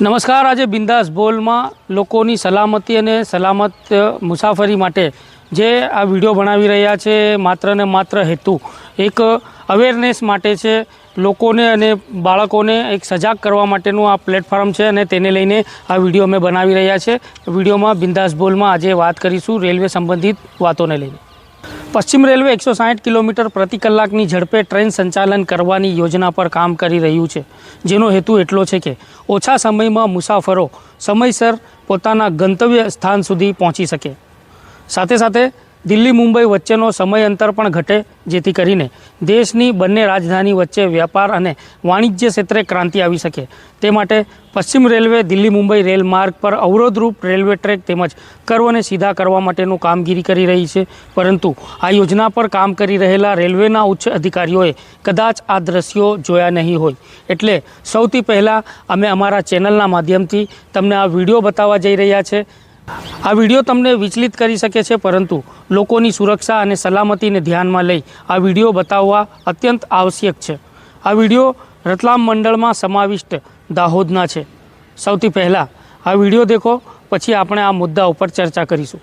નમસ્કાર. આજે બિંદાસ બોલમાં લોકોની સલામતી અને સલામત મુસાફરી માટે જે આ વીડિયો બનાવી રહ્યા છે, માત્ર ને માત્ર હેતુ એક અવેરનેસ માટે છે, લોકોને અને બાળકોને એક સજાગ કરવા માટેનું આ પ્લેટફોર્મ છે અને તેને લઈને આ વીડિયો અમે બનાવી રહ્યા છે. વિડીયોમાં બિંદાસ બોલમાં આજે વાત કરીશું રેલવે સંબંધિત વાતોને લઈને. પશ્ચિમ રેલવે એકસો સાઠ કિલોમીટર પ્રતિ કલાકની ઝડપે ટ્રેન સંચાલન કરવાની યોજના પર કામ કરી રહ્યું છે. જેનો હેતુ એટલો છે કે ઓછા સમયમાં મુસાફરો સમયસર પોતાના ગંતવ્ય સ્થાન સુધી પહોંચી શકે. સાથે સાથે દિલ્હી, મુંબઈ વચ્ચેનો સમય અંતર પણ ઘટે જેથી કરીને દેશની બંને રાજધાની વચ્ચે વ્યાપાર અને વાણિજ્ય ક્ષેત્રે ક્રાંતિ આવી શકે. તે માટે પશ્ચિમ રેલવે, દિલ્હી, મુંબઈ રેલ માર્ગ પર અવરોધરૂપ રેલવે ટ્રેક તેમજ કર્વને સીધા કરવા માટેનું કામગીરી કરી રહી છે. પરંતુ આ યોજના પર કામ કરી રહેલા રેલવેના ઉચ્ચ અધિકારીઓએ કદાચ આ દ્રશ્યો જોયા નહીં હોય. એટલે સૌથી પહેલાં અમે અમારા ચેનલના માધ્યમથી તમને આ વીડિયો બતાવવા જઈ રહ્યા છે. આ વીડિયો તમને વિચલિત કરી શકે છે, પરંતુ લોકોની સુરક્ષા અને સલામતીને ધ્યાનમાં લઈ આ વીડિયો બતાવવા અત્યંત આવશ્યક છે. આ વીડિયો રતલામ મંડળમાં સમાવિષ્ટ દાહોદના છે. સૌથી પહેલાં આ વીડિયો દેખો, પછી આપણે આ મુદ્દા ઉપર ચર્ચા કરીશું.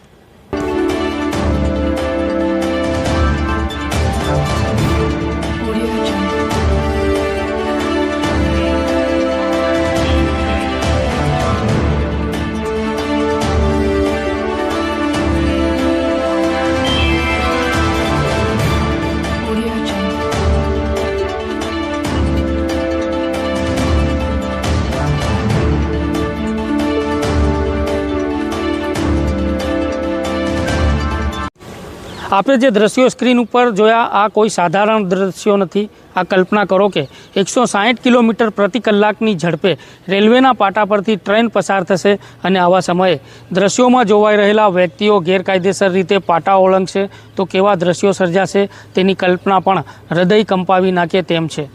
આપણે જે દ્રશ્યો સ્ક્રીન ઉપર જોયા, આ કોઈ સાધારણ દ્રશ્યો નથી. આ કલ્પના કરો કે એકસો સાહીઠ કિલોમીટર પ્રતિ કલાકની ઝડપે રેલવેના પાટા પરથી ટ્રેન પસાર થશે અને આવા સમયે દ્રશ્યોમાં જોવાઈ રહેલા વ્યક્તિઓ ગેરકાયદેસર રીતે પાટા ઓળંગશે. તો કેવા દ્રશ્યો સર્જાશે તેની કલ્પના પણ હૃદય કંપાવી નાખે તેમ છે.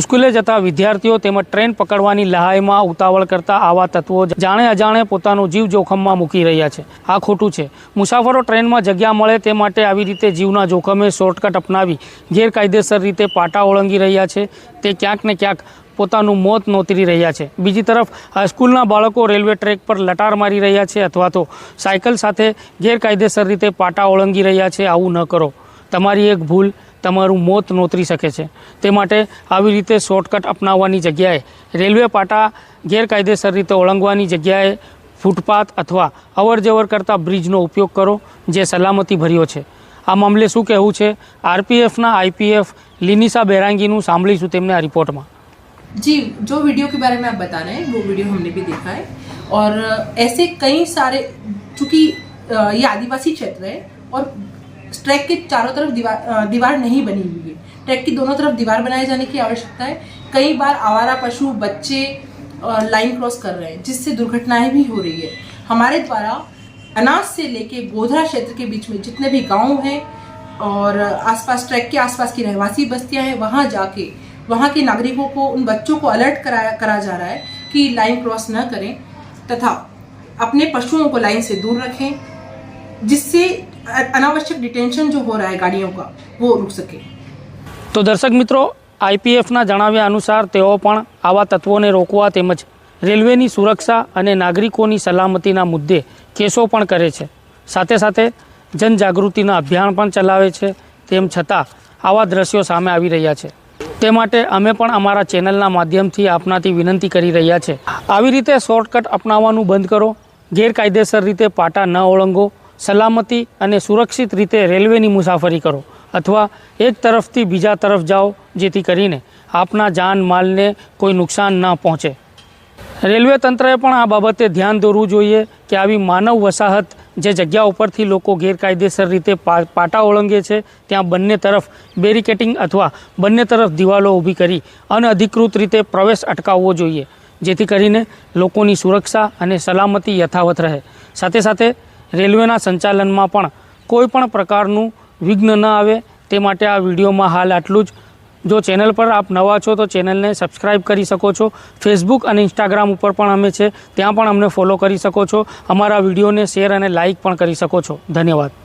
સ્કૂલે જતા વિદ્યાર્થીઓ તેમજ ટ્રેન પકડવાની લહાઈમાં ઉતાવળ કરતા આવા તત્વો જાણે અજાણે પોતાનો જીવ જોખમમાં મૂકી રહ્યા છે. આ ખોટું છે. મુસાફરો ટ્રેનમાં જગ્યા મળે તે માટે આવી રીતે જીવના જોખમે શોર્ટકટ અપનાવી ગેરકાયદેસર રીતે પાટા ઓળંગી રહ્યા છે. તે ક્યાંક ને ક્યાંક પોતાનું મોત નોતરી રહ્યા છે. બીજી તરફ સ્કૂલના બાળકો રેલવે ટ્રેક પર લટાર મારી રહ્યા છે અથવા તો સાયકલ સાથે ગેરકાયદેસર રીતે પાટા ઓળંગી રહ્યા છે. આવું ન કરો. તમારી એક ભૂલ તમારું મોત નોતરી શકે છે તે માટે આવી રીતે શોર્ટકટ અપનાવવાની જગ્યાએ રેલવે પાટા ગેરકાયદેસર રીતે ઓળંગવાની જગ્યાએ ફૂટપાથ અથવા અવર જવર કરતા બ્રિજનો ઉપયોગ કરો જે સલામતી ભર્યો છે આ મામલે શું કહેવું છે આરપીએફના આઈપીએફ લિનિસા બેરાંગીનું સાંભળીશું તેમને આ રિપોર્ટમાં जी जो वीडियो के बारे में आप बता रहे हैं वो वीडियो हमने भी देखा है और ऐसे कई सारे चूंकि अ, ये आदिवासी क्षेत्र है और ट्रैक के चारों तरफ़ दीवार दीवार नहीं बनी हुई है। ट्रैक की दोनों तरफ़ दीवार बनाए जाने की आवश्यकता है। कई बार आवारा पशु, बच्चे लाइन क्रॉस कर रहे हैं, जिससे दुर्घटनाएँ भी हो रही है। हमारे द्वारा अनाज से लेके गोधरा क्षेत्र के बीच में जितने भी गाँव हैं और आसपास, ट्रैक के आसपास की रहवासी बस्तियाँ हैं, वहाँ जाके, वहाँ के नागरिकों को, उन बच्चों को अलर्ट कराया, करा जा रहा है कि लाइन क्रॉस न करें तथा अपने पशुओं को लाइन से दूर रखें, जिससे अनावश्यक डिटेंशन जो हो रहा है गाड़ियों का वो रुक सके તો દર્શક મિત્રો આઈપીએફના જણાવ્યા અનુસાર તેઓ પણ આવા તત્વોને રોકવા તેમજ રેલવેની સુરક્ષા અને નાગરિકોની સલામતીના મુદ્દે કેસો પણ કરે છે સાથે સાથે જનજાગૃતિના અભિયાન પણ ચલાવે છે તેમ છતાં આવા દ્રશ્યો સામે આવી રહ્યા છે તે માટે અમે પણ અમારા ચેનલના માધ્યમથી આપનાથી વિનંતી કરી રહ્યા છે આવી રીતે શોર્ટકટ અપનાવવાનું બંધ કરો ગેરકાયદેસર રીતે પાટા ન ઓળંગો સલામતી અને સુરક્ષિત રીતે રેલવેની મુસાફરી કરો અથવા એક તરફથી બીજા તરફ જાઓ, જેથી કરીને આપના જાન માલને કોઈ નુકસાન ન પહોંચે. રેલવે તંત્રએ પણ આ બાબતે ધ્યાન દોરવું જોઈએ કે આવી માનવ વસાહત જે જગ્યા ઉપરથી લોકો ગેરકાયદેસર રીતે પાટા ઓળંગે છે, ત્યાં બંને તરફ બેરિકેટિંગ અથવા બંને તરફ દિવાલો ઊભી કરી અનઅધિકૃત રીતે પ્રવેશ અટકાવવો જોઈએ, જેથી કરીને લોકોની સુરક્ષા અને સલામતી યથાવત રહે. સાથે સાથે રેલવેના સંચાલનમાં પણ કોઈ પણ પ્રકારનું વિઘ્ન ન આવે. તે માટે આ વિડીયોમાં હાલ આટલું જ. જો ચેનલ પર આપ નવા છો તો ચેનલને સબસ્ક્રાઇબ કરી શકો છો. ફેસબુક અને ઇન્સ્ટાગ્રામ ઉપર પણ અમે છે. ત્યાં પણ અમને ફોલો કરી શકો છો. અમારા વિડીયોને શેર અને લાઇક પણ કરી શકો છો. ધન્યવાદ.